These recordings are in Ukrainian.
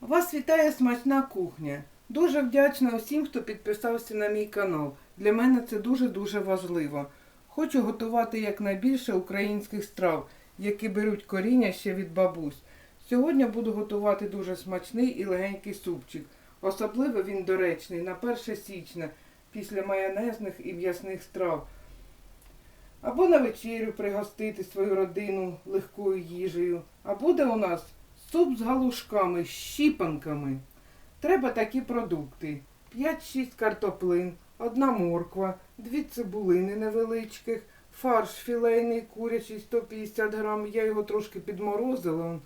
Вас вітає смачна кухня. Дуже вдячна усім, хто підписався на мій канал. Для мене це дуже-дуже важливо. Хочу готувати якнайбільше українських страв, які беруть коріння ще від бабусь. Сьогодні буду готувати дуже смачний і легенький супчик. Особливо він доречний на 1 січня після майонезних і м'ясних страв. Або на вечерю пригостити свою родину легкою їжею. А буде у нас суп з галушками, щіпанками. Треба такі продукти: 5-6 картоплин, одна морква, дві цибулини невеличких, фарш філейний курячий 150 грам, я його трошки підморозила.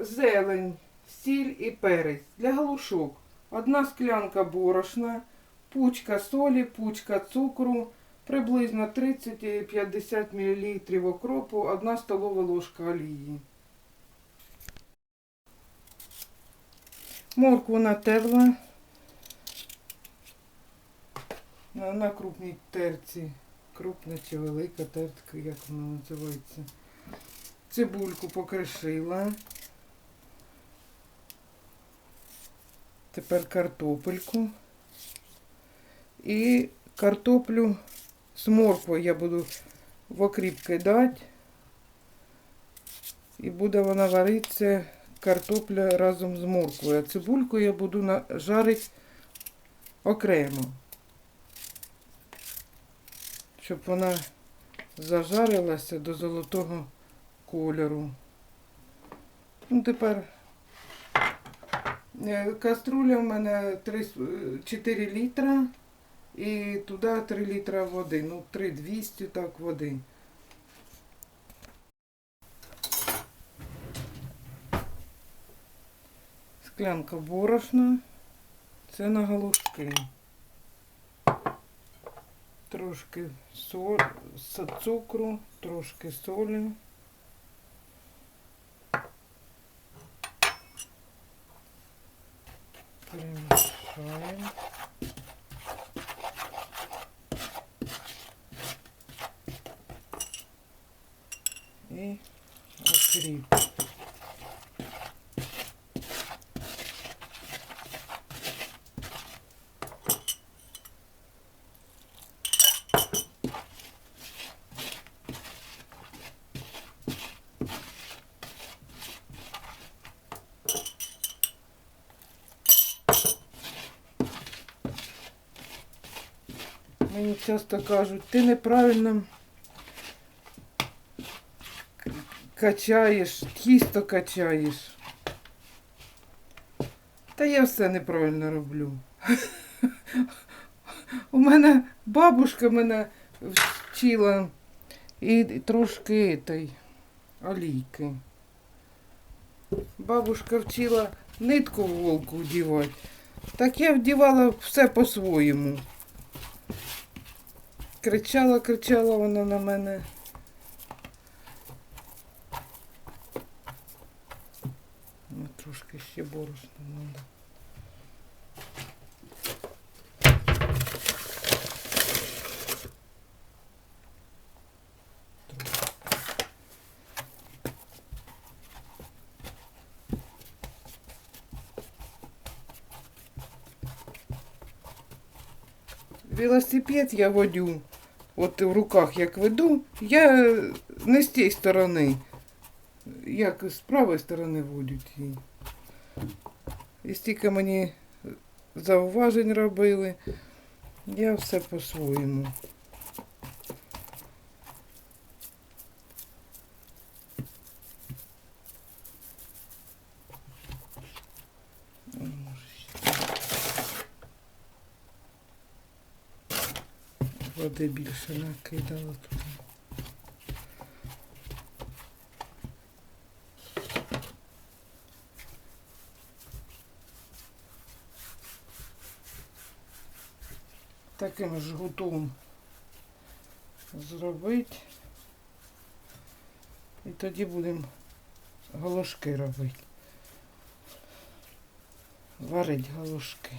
Зелень, сіль і перець для галушок. Одна склянка борошна, пучка солі, пучка цукру, приблизно 30-50 мл окропу, 1 столова ложка олії. Моркву натерла на, крупній терці. Крупна чи велика тертка, як вона називається. Цибульку покришила. Тепер картопельку. І картоплю з морквою я буду в окріп кидати. І буде вона варитися картопля разом з морквою. А цибульку я буду жарити окремо. Щоб вона зажарилася до золотого кольору. Ну, тепер е, каструля в мене 3, 4 літра і туди 3 літра води. Ну, 3200 так води. Склянка борошна. Це на галушки. Трошки соль, цукру, трошки солі. Перемішаємо. І окріп. Мені часто кажуть, ти неправильно качаєш, тісто качаєш. Та я все неправильно роблю. У мене бабушка мене вчила і трошки той, олійки. Бабушка вчила нитку в волку вдівати. Так я вдівала все по-своєму. Кричала, кричала вона на мене. Ну, трошки ще борошна треба. Велосипед я водю. От в руках як веду, я не з тієї сторони. Як з правої сторони водять її. І стільки мені зауважень робили. Я все по-своєму. Води більше накидала туди. Таким жгутом зробити. І тоді будемо галушки робити. Варить галушки.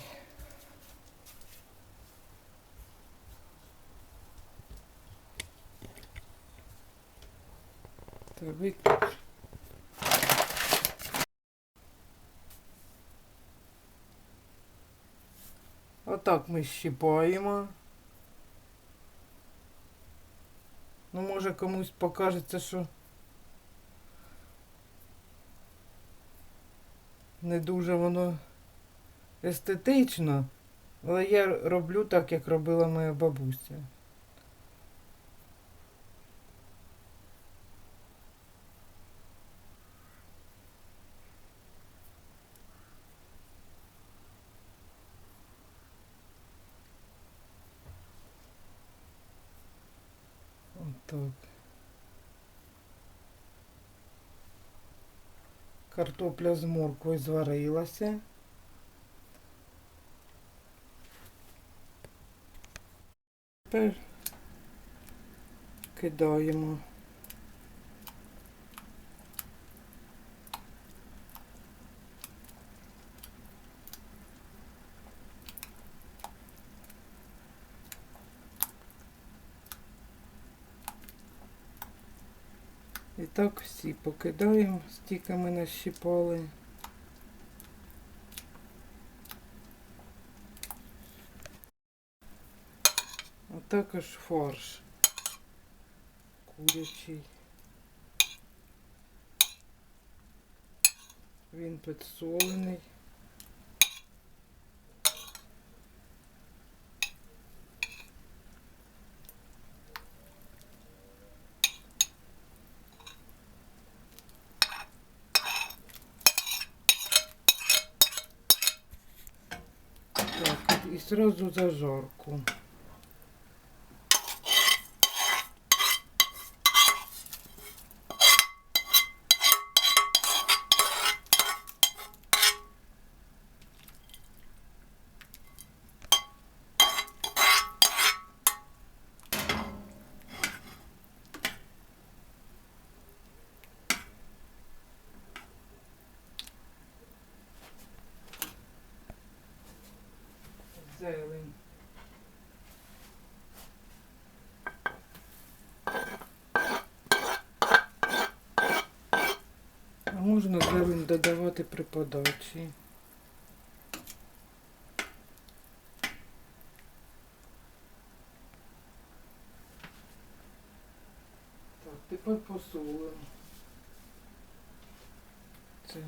Та виключ. Отак ми щіпаємо. Ну, може комусь покажеться, що не дуже воно естетично, але я роблю так, як робила моя бабуся. Отак. Картопля з морквою зварилася. Тепер кидаємо. І так всі покидаємо, стільки ми нащипали. А також фарш курячий. Він підсолений. Так, і сразу зажарку. Зелень. А можна зелень додавати при подачі. Так, тепер посолимо. Це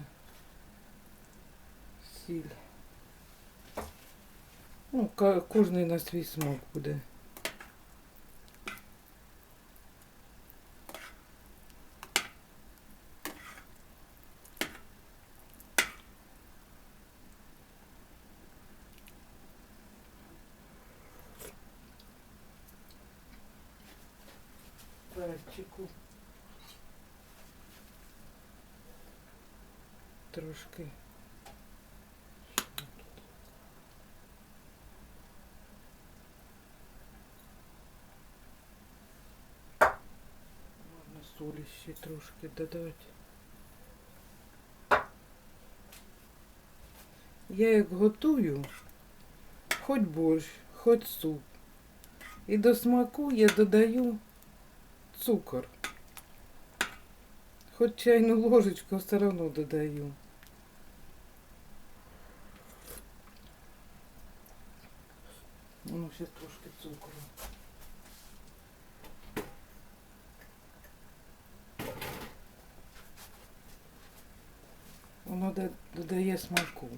сіль. Ну, кожний на свій смак буде. Перчику. Трошки. Можна солі ще трошки додати. Я як готую, хоч борщ, хоч суп. І до смаку я додаю цукор. Хоч чайну ложечку все одно додаю. Ну, ще трошки цукру. Воно да- додає смаку.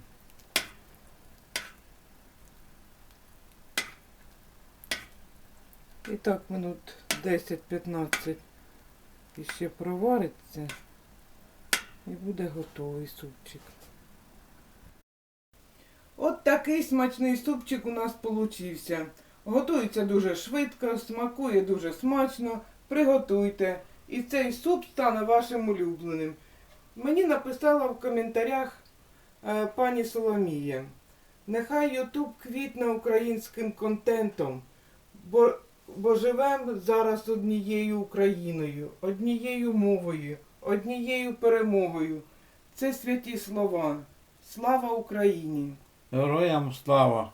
І так минут 10-15 іще провариться і буде готовий супчик. От такий смачний супчик у нас получився. Готується дуже швидко, смакує дуже смачно. Приготуйте. І цей суп стане вашим улюбленим. Мені написала в коментарях е, пані Соломія. Нехай Ютуб квітне українським контентом, бо, бо живемо зараз однією Україною, однією мовою, однією перемогою. Це святі слова. Слава Україні! Героям слава!